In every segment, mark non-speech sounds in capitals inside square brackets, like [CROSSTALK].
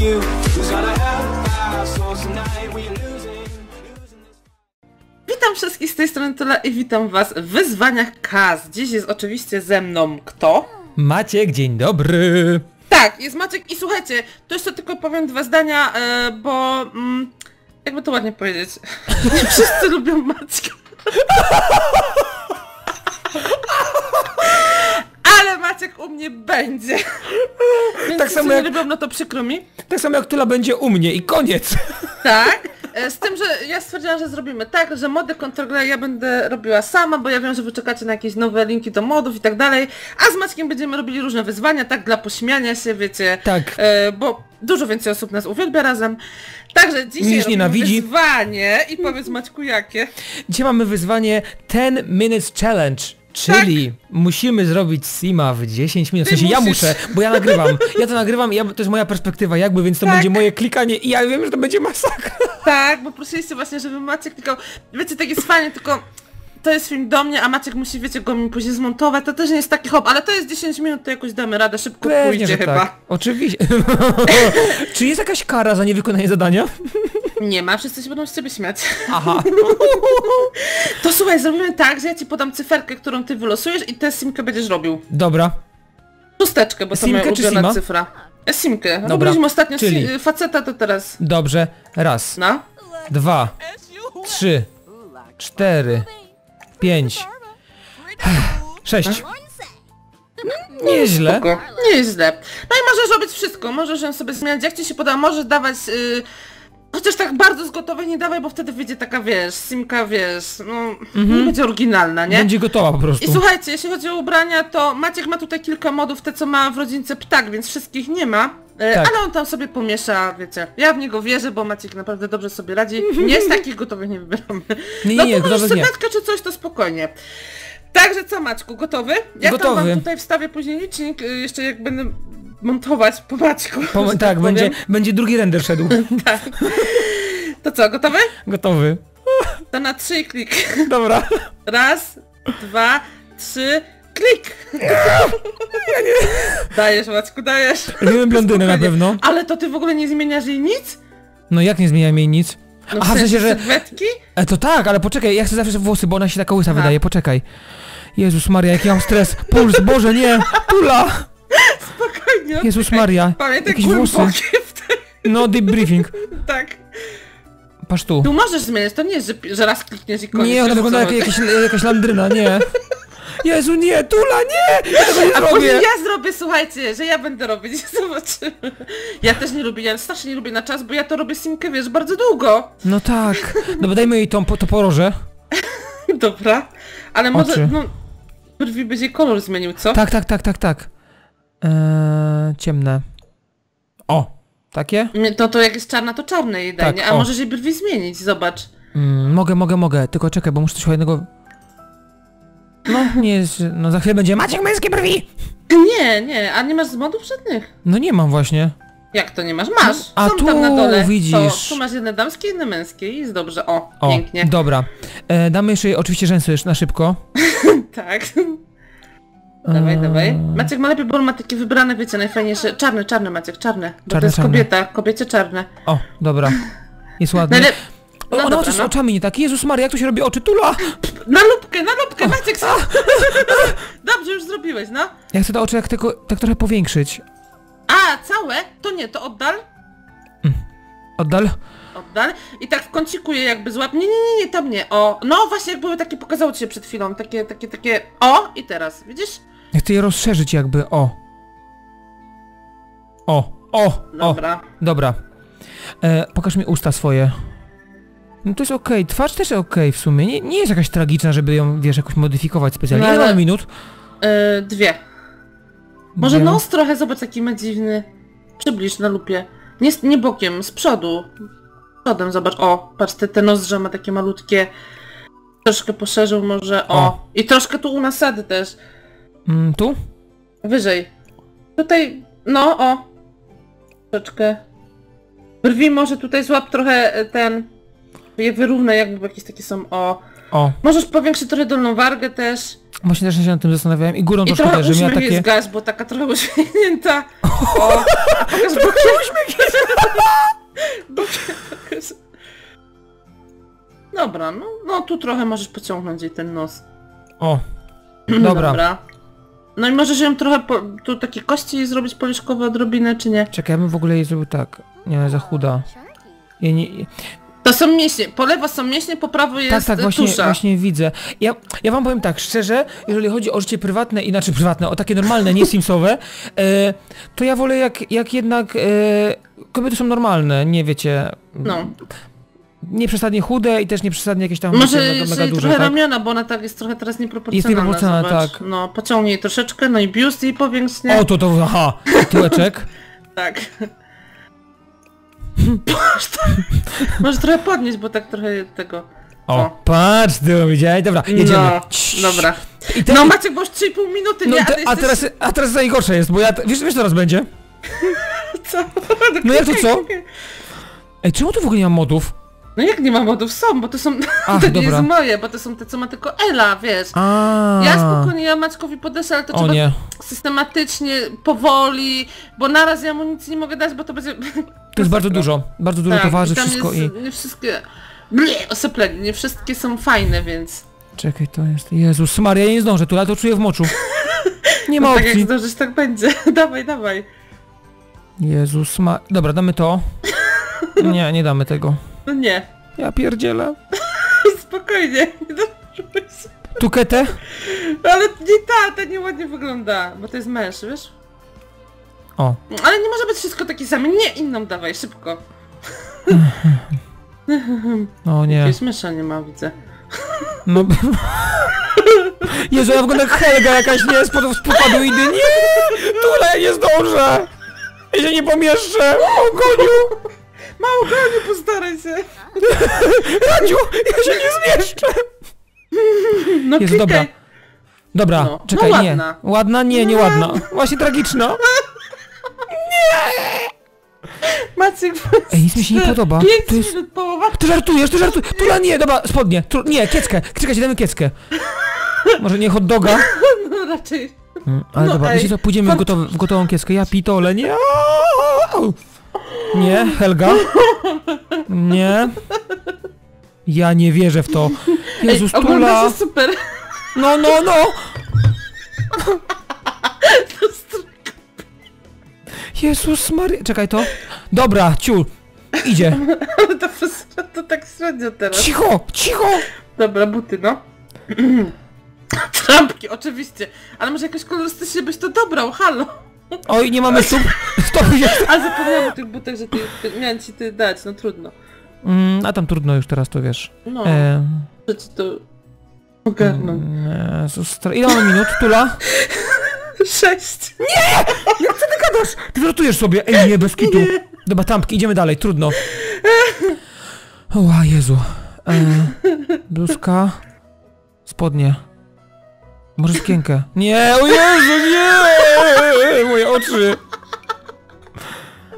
you. Who's gonna help our souls tonight? We losing. Witam wszystkich z tej strony Tula i witam was w wyzwaniach KAS. Dziś jest oczywiście ze mną kto? Maciek, dzień dobry. Tak, jest Maciek i słuchajcie, to jeszcze tylko powiem dwa zdania, e, bo mm, jakby to ładnie powiedzieć, nie [LAUGHS] wszyscy lubią Maćka. Maciek u mnie będzie. [LAUGHS] Więc Tak samo jak- nie lubią, no to przykro mi. Tak samo jak Tula będzie u mnie i koniec. [LAUGHS] Tak. E, Z tym, że ja stwierdziłam, że zrobimy tak, że mody Control ja będę robiła sama, bo ja wiem, że wy czekacie na jakieś nowe linki do modów i tak dalej, a z Maćkiem będziemy robili różne wyzwania, tak dla pośmiania się, wiecie. Tak. E, bo dużo więcej osób nas uwielbia razem. Także dzisiaj Niż nienawidzi. wyzwanie i powiedz Maćku jakie. Dzisiaj mamy wyzwanie 10 Minutes Challenge. Czyli musimy zrobić Sima w 10 minut. W sensie ja muszę, bo ja nagrywam. Ja to nagrywam i ja, to jest moja perspektywa jakby, więc to Tak. będzie moje klikanie i ja wiem, że to będzie masakra. Tak, bo prosiliście właśnie, żeby Maciek tylko, wiecie, tak jest fajnie, tylko to jest film do mnie, a Maciek musi, wiecie, go mi później zmontować, to też nie jest taki hop, ale to jest 10 minut, to jakoś damy radę, szybko Pewnie, pójdzie że chyba. tak. Oczywiście. [LAUGHS] Czy jest jakaś kara za niewykonanie zadania? [LAUGHS] Nie ma, wszyscy się będą z ciebie śmiać. Aha. [LAUGHS] To słuchaj, zrobimy tak, że ja ci podam cyferkę, którą ty wylosujesz i tę simkę będziesz robił. Dobra. Szósteczkę, bo to Simkę moja czy ulubiona sima? cyfra. E, simkę. Dobra, Robiliśmy ostatnio czyli- si- faceta, to teraz. Dobrze. Raz, No. dwa, trzy, cztery, pięć, [SIGHS] sześć. Nieźle. Spoko. Nie jest źle. No i możesz robić wszystko, możesz ją sobie zmieniać, jak ci się poda, możesz dawać... y, Chociaż tak bardzo z gotowej nie dawaj, bo wtedy wyjdzie taka, wiesz, simka, wiesz, no, nie będzie oryginalna, nie? Będzie gotowa po I prostu. słuchajcie, jeśli chodzi o ubrania, to Maciek ma tutaj kilka modów, te co ma w rodzince ptak, więc wszystkich nie ma. E, Tak. Ale on tam sobie pomiesza, wiecie. Ja w niego wierzę, bo Maciek naprawdę dobrze sobie radzi. [LAUGHS] Nie z takich gotowych nie wybieramy. Nie, no nie, to możesz czy coś, to spokojnie. Także co Maćku, gotowy? Ja tam Gotowy. wam tutaj wstawię później licznik, y, jeszcze jak będę montować po Maćku. Po, [LAUGHS] tak, powiem. będzie, będzie drugi render szedł. [LAUGHS] To co, gotowy? Gotowy. To na trzy klik. Dobra. Raz, dwa, trzy, klik! Dajesz Maćku, dajesz. Robimy blondynę na pewno. Ale to ty w ogóle nie zmieniasz jej nic? No jak nie zmieniam jej nic? No Aha, w sensie, że... sylwetki? E, to tak, ale poczekaj, ja chcę zawsze włosy, bo ona się taka łysa Aha. wydaje, poczekaj. Jezus Maria, jaki mam stres. Puls, Boże, nie! Tula! Spokojnie. Jezus. Maria, Pamiętaj jakieś włosy. No, deep briefing. [LAUGHS] Tak. Patrz tu. Tu możesz zmieniać, to nie jest, że, że raz klikniesz i koniec. Nie, ona wygląda jak jakaś, jakaś landryna, nie. [LAUGHS] Jezu, nie, Tula, nie! Ja tego nie A zrobię! ja zrobię, słuchajcie, że ja będę robić, [LAUGHS] zobaczymy. Ja też nie lubię, ja strasznie nie lubię na czas, bo ja to robię simkę, wiesz, bardzo długo. No tak. Dobra, dajmy jej tą, to poroże. Dobra, ale może, Oczy. no, brwi będzie kolor zmienił, co? Tak, tak, tak, tak, tak. Eee, ciemne. O, takie? No to jak jest czarna, to czarne jej daj, Tak? A o. możesz jej brwi zmienić, zobacz. Mm, mogę, mogę, mogę, tylko czekaj, bo muszę coś jednego... No, nie jest... No za chwilę będzie Maciek męskie brwi! Nie, nie, a nie masz z modów żadnych. No nie mam właśnie. Jak to nie masz? Masz! A tu tam na dole. widzisz. To, tu masz jedne damskie, jedne męskie i jest dobrze. O, O, pięknie. dobra. E, damy jeszcze oczywiście rzęsy już na szybko. [LAUGHS] Tak. Dawaj, dawaj. Maciek ma lepiej, bo on ma takie wybrane, wiecie, najfajniejsze. Czarne, czarne Maciek, czarne. Bo Czarne, to jest czarne. kobieta, kobiecie czarne. O, dobra. Jest ładny. Najlep... O, No ona ma dobra, coś z no. oczami nie tak. Jezus Maria, jak to się robi oczy? Tula! Na lubkę, na lubkę, Maciek! [LAUGHS] Dobrze, już zrobiłeś, no. Ja chcę te oczy jak tylko, tak trochę powiększyć. A, całe? To nie, to oddal. Oddal? Oddal. I tak w kąciku je jakby złap. Nie, nie, nie, nie, tam nie. O, no właśnie jak były takie, pokazało ci się przed chwilą. Takie, takie, takie. O, i teraz, widzisz? Ja chcę je rozszerzyć jakby, o. O, o, o. Dobra. Dobra. E, pokaż mi usta swoje. No to jest okej, twarz też okej w sumie. Nie, nie jest jakaś tragiczna, żeby ją, wiesz, jakoś modyfikować specjalnie. No Ile ale- mamy minut? Yy, dwie. Może Dwie. nos trochę, zobacz jaki ma dziwny. Przybliż na lupie. Nie, z- nie bokiem, z przodu. Przodem, zobacz. O, patrz, te, te nozdrza ma takie malutkie. Troszkę poszerzył może. O. O. I troszkę tu u nasady też. Mm, tu? Wyżej. Tutaj, no, o. Troszeczkę. Brwi może tutaj złap trochę e, ten... Je wyrównaj jakby jakieś takie są, o... O, Możesz powiększyć trochę dolną wargę też. właśnie też się nad tym zastanawiałem i górą I troszkę trochę uśmiech takie... jest gaz, bo taka trochę uśmiechnięta. [LAUGHS] O, a pokaż bokiem. Bokiem pokaż. Dobra, no, no tu trochę możesz pociągnąć jej ten nos. O, [CLEARS THROAT] dobra. Dobra. No i możesz ją trochę, po, tu takie kości zrobić policzkowe odrobinę, czy nie? Czekaj, ja bym w ogóle jej zrobił tak. Nie, za chuda. Ja nie... To są mięśnie, po lewo są mięśnie, po prawo jest Tak, tak, właśnie, tusza. właśnie widzę. Ja, ja wam powiem tak, szczerze, jeżeli chodzi o życie prywatne, inaczej prywatne, o takie normalne, nie simsowe, e, to ja wolę jak, jak jednak e, kobiety są normalne, nie wiecie, No. Nie przesadnie chude i też nie przesadnie jakieś tam Może mega, mega duże, trochę tak? ramiona, bo ona tak jest trochę teraz nieproporcjonalna. Jest nieproporcjonalna, tak. No, pociągnij troszeczkę, no i biust jej powiększ, nie? O, to to, aha, tyłeczek. [LAUGHS] Tak. Może trochę- podnieść, bo tak trochę tego... O, O. patrz, ty widziałeś? Dobra, jedziemy. No, dobra. I te, No Maciek, bo już 3,5 minuty, no, nie? te, a, jesteś- teraz, a teraz najgorsze jest, bo ja, wiesz, wiesz co teraz będzie? [LAUGHS] Co? No jak to co? [LAUGHS] Ej, czemu tu w ogóle nie ma modów? No jak nie ma modów? Są, bo to są... Ach, [LAUGHS] to nie dobra. jest moje, bo to są te, co ma tylko Ela, wiesz. A. Ja spokojnie, ja Maćkowi podeszę, ale to O trzeba nie, systematycznie, powoli, bo naraz ja mu nic nie mogę dać, bo to będzie... to jest bardzo dużo, bardzo dużo Tak, towarzy, wszystko jest, i... Nie wszystkie... Ble, oseplenie, nie wszystkie są fajne, więc... Czekaj, to jest... Jezus Maria, ja nie zdążę tu, ale to czuję w moczu. Nie ma [LAUGHS] No tak jak opcji. zdążysz, tak będzie. [LAUGHS] dawaj, dawaj. Jezus ma... Dobra, damy to. Nie, nie damy tego. No nie. Ja pierdzielę. [LAUGHS] Spokojnie. Nie się. Tu ketę? Ale nie ta, ta nieładnie wygląda, bo to jest męż, wiesz? O, Ale nie może być wszystko takie same. Nie, inną dawaj, szybko. o nie. Jakiegoś mysza nie ma, widzę. No... [LAUGHS] Jezu, ja wyglądam jak Helga jakaś, nie? Z pokładu idy. Nie! Tule, nie zdążę! Ja się nie pomieszczę! O koniu! Mało goniu, postaraj się. [LAUGHS] Radziu, ja się nie zmieszczę! No klikaj. dobra. Dobra, No, czekaj, no nie. ładna. Ładna? Nie, nie ładna. Właśnie tragiczna. Maciek, Ej, nic mi się nie podoba. 5 To jest... połowa. Ty żartujesz, ty żartujesz. Tula nie, dobra, spodnie. Nie, kieckę. Czekajcie, damy kieckę. Może nie hot doga? [LAUGHS] No raczej. Mm, ale No, dobra, ej, wiecie co, pójdziemy w, gotowy, w gotową kieckę. Ja pitole, nie. Nie, Helga? Nie. Ja nie wierzę w to. Jezus, Ej, Tula. super. No, no, no. Jezus Maria. Czekaj to. Dobra, ciul. Idzie. Ale to, to tak średnio teraz. Cicho, cicho. Dobra, buty, no. [CLEARS THROAT] Trampki, oczywiście. Ale może jakoś kolorystycznie byś to dobrał, halo. Oj, nie mamy stóp. Stop. A zapomniałam o tych butach, że ty, ty miałem ci ty dać, no trudno. Mm, a tam trudno już teraz, to wiesz. No, E, że ci to ogarnąć. mm, stra- ile mamy minut? Tula? [LAUGHS] Sześć. Gadasz! Ty żartujesz sobie. Ej, nie, bez kitu. Dobra, tampki, idziemy dalej, trudno. O, Jezu. E, bluzka. Spodnie. Może sukienkę. Nie, o Jezu, nie! [LAUGHS] Moje oczy.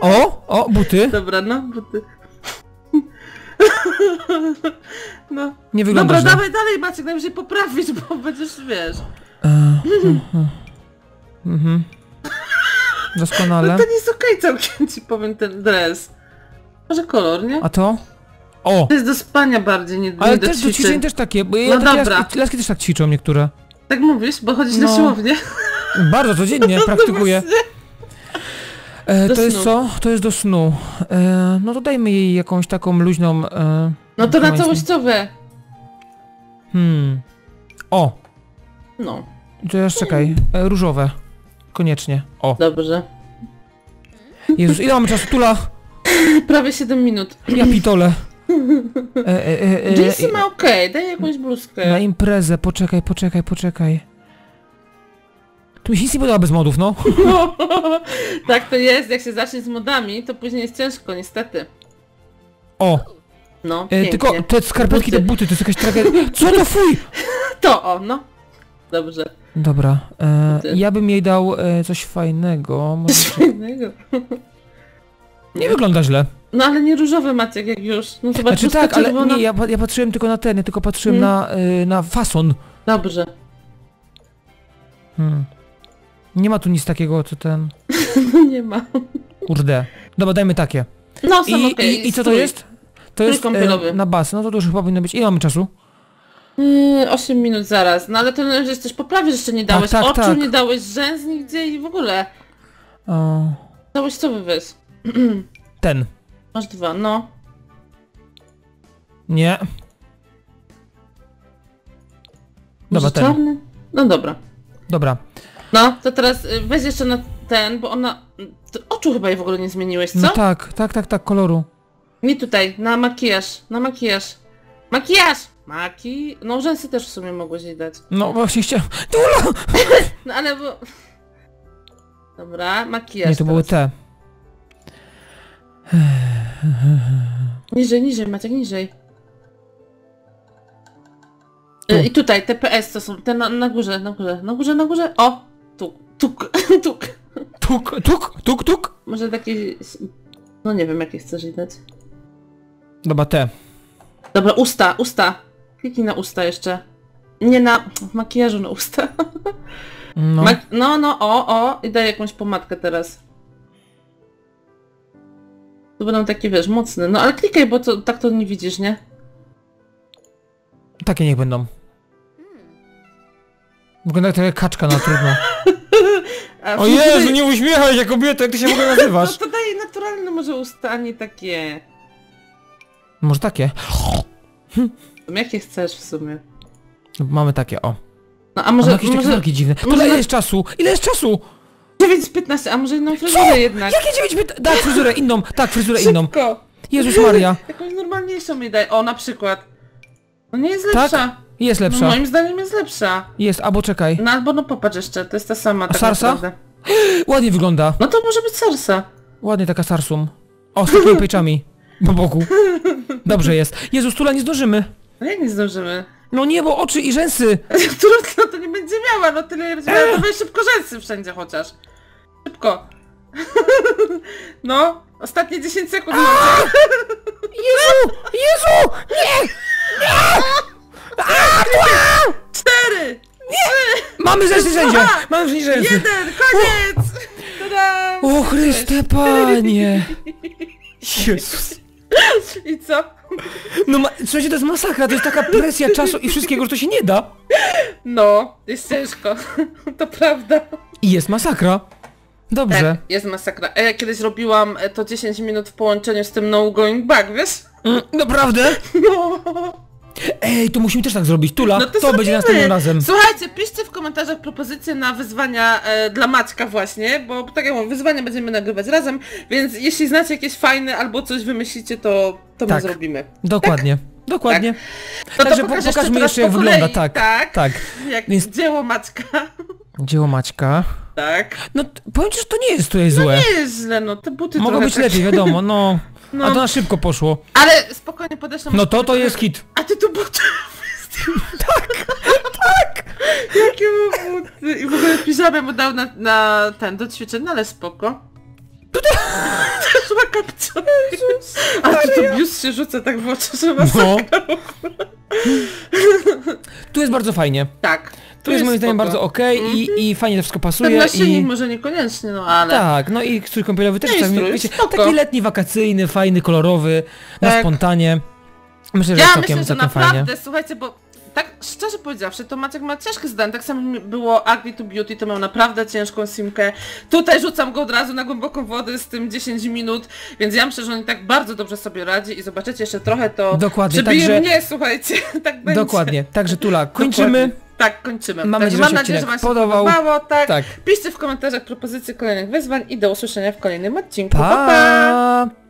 O, o, buty. Dobra, no, buty. No. Nie wygląda Dobra, źle. dawaj dalej Maciek, najwyżej poprawić, bo będziesz, wiesz. [LAUGHS] Mhm. No Doskonale. to nie jest okej całkiem ci powiem ten dres. Może kolor, nie? A to? O! To jest do spania bardziej, nie, Ale nie do też do ćwiczeń. ćwiczeń też takie, bo ja No takie dobra. laski, laski też tak ćwiczą niektóre. Tak mówisz, bo chodzisz na No. siłownię. Bardzo codziennie [LAUGHS] praktykuję. E, to jest co? To jest do snu. E, no to dajmy jej jakąś taką luźną... E, No to na całościowe. Hmm. O! No, To już czekaj. E, różowe. Koniecznie. O. dobrze. Jezus, ile mamy czasu? Tula! Prawie 7 minut. Ja pitole. E, e, e, e, Jeansy ma okej, daj jakąś bluzkę. Na imprezę, poczekaj, poczekaj, poczekaj. Tu mi się nic nie podoba bez modów, no. [LAUGHS] tak to jest, jak się zacznie z modami, to później jest ciężko, niestety. O! No, E, pięknie. tylko te skarpetki, te Buty. to jest jakaś tragedia. Co to fuj! [LAUGHS] To, o, no. Dobrze. Dobra, e, ja bym jej dał e, coś fajnego. Może... Coś fajnego. Nie wygląda źle. No ale nie różowy Maciek jak już. No zobacz, Znaczy tak, ale czerwona. nie, ja, ja patrzyłem tylko na ten, ja tylko patrzyłem Hmm. na, y, na fason. Dobrze. Hmm. Nie ma tu nic takiego, co ten... [LAUGHS] nie ma. Kurde. Dobra, dajmy takie. No są I, okej. i, I co to jest? To jest e, na bas. No to, to już chyba powinno być. Ile mamy czasu? Yy, 8 minut zaraz. No ale to że coś poprawić jeszcze nie dałeś. tak, Oczu tak. nie dałeś, rzęs nigdzie i w ogóle. O, Dałeś co wywys? [CLEARS THROAT] ten. Masz dwa, no. Nie. Dobra, ten. czarny? No dobra. Dobra. No, to teraz y, weź jeszcze na ten, bo ona... Ty oczu chyba jej w ogóle nie zmieniłeś, co? No tak, tak, tak, tak, koloru. Nie tutaj, na makijaż, na makijaż. Makijaż! Maki... No rzęsy też w sumie mogłeś jej dać. No właśnie chciałem... Dula! [LAUGHS] No ale bo... Dobra, makijaż Nie, to były teraz. te. [SIGHS] Niżej, niżej, Maciek, niżej. Tu. Y, I tutaj, TPS to są, te na, na górze, na górze, na górze, na górze. O! Tuk, [LAUGHS] tuk, tuk. Tuk, tuk, tuk. Może takie... No nie wiem, jakie chcesz dać. Dobra, te. Dobra, usta, usta. Kliknij na usta jeszcze. Nie na... w makijażu na usta. [LAUGHS] No. No, no, o, o. I daj jakąś pomadkę teraz. To będą takie, wiesz, mocne. No ale klikaj, bo to, tak to nie widzisz, nie? Takie niech będą. Wygląda jak kaczka, no trudno. [LAUGHS] O Jezu, nie uśmiechaj się kobieto, jak ty się w ogóle [LAUGHS] No nazywasz? to daj naturalne może usta, a nie takie... Może takie? Jakie chcesz w sumie. Mamy takie, o. No a może... ma jakieś takie może... walki dziwne. Może ile jest czasu? Ile jest czasu? 9-15, a może inną fryzurę jednak. Jakie 9 minut? Tak, fryzurę inną, tak, fryzurę inną. Szybko! Jezus Maria. [LAUGHS] Jakąś normalniejszą mi daj. O, na przykład. No nie jest Tak? Lepsza. Jest No, lepsza. moim zdaniem jest lepsza. Jest, albo czekaj. No albo no popatrz jeszcze, to jest ta sama tak Sarsa? naprawdę. [GASPS] Ładnie wygląda. No to może być Sarsa. Ładnie taka sarsum. O, z takimi [LAUGHS] pieczami. Po boku. Dobrze jest. Jezus, Tula, nie zdążymy. No jak nie zdążymy? No nie, bo oczy i rzęsy. [LAUGHS] Trudno to nie będzie miała, no tyle ile będzie miała, to weź [GASPS] szybko rzęsy wszędzie chociaż. Szybko. [LAUGHS] No, ostatnie 10 sekund. Jezu! Jezu! Nie! Cztery! Mamy rzęsy wszędzie! Mamy rzęsy. Jeden! Koniec! Tada! O Chryste Panie! Jezus. I co? No ma, słuchajcie, to jest masakra, to jest taka presja czasu i wszystkiego, że to się nie da. No, jest ciężko. To prawda. I jest masakra. Dobrze. Tak, jest masakra. A ja kiedyś robiłam e, to 10 minut w połączeniu z tym no going back, wiesz? Mm, Naprawdę? No. Ej, to musimy też tak zrobić. Tula, No to, to, będzie następnym razem. Słuchajcie, piszcie w komentarzach propozycje na wyzwania e, dla Maćka właśnie, bo tak jak mówię, wyzwania będziemy nagrywać razem, więc jeśli znacie jakieś fajne albo coś wymyślicie, to, to my Tak. zrobimy. Dokładnie. Dokładnie. No Także pokażmy jeszcze jak wygląda, tak. Tak, Tak. jak Więc- dzieło Maćka. Dzieło Maćka. Tak. No, powiem ci, że to nie jest tutaj złe. Nie jest źle, no te buty trochę być tak- lepiej, wiadomo, no. [LAUGHS] No. A to na szybko poszło. Ale spokojnie podeszłam. No to to jest hit. A ty tu buty. [LAUGHS] tak, tak. Jakie buty. I w ogóle piżamę mu dał na, na ten, do no ale spoko. Też ma kapcią. A tu to biust się rzuca tak w oczy, że ma No. Tu jest bardzo fajnie. Tak. Tu jest moim zdaniem spoko. bardzo okej i, i fajnie to wszystko Ten pasuje naszyjnik i... może niekoniecznie, no ale... Tak, no i strój kąpielowy też czasami, wiecie, taki letni, wakacyjny, fajny, kolorowy, na Tak. spontanie. Myślę, że Ja całkiem, myślę, że całkiem naprawdę, fajnie. słuchajcie, bo tak szczerze powiedziawszy, to Maciek ma ciężkie zadanie. Tak samo było Ugly to Beauty, to miał naprawdę ciężką simkę. Tutaj rzucam go od razu na głęboką wodę z tym 10 minut, więc ja myślę, że on i tak bardzo dobrze sobie radzi i zobaczycie jeszcze trochę to Dokładnie, przebije także- mnie, słuchajcie, [LAUGHS] tak będzie. Dokładnie, także Tula, kończymy. Dokładnie. Tak, kończymy. Mam nadzieję, że mam nadzieję, że Wam się podobał. podobało. Tak. Tak. Piszcie w komentarzach propozycje kolejnych wyzwań i do usłyszenia w kolejnym odcinku. Pa! pa! pa!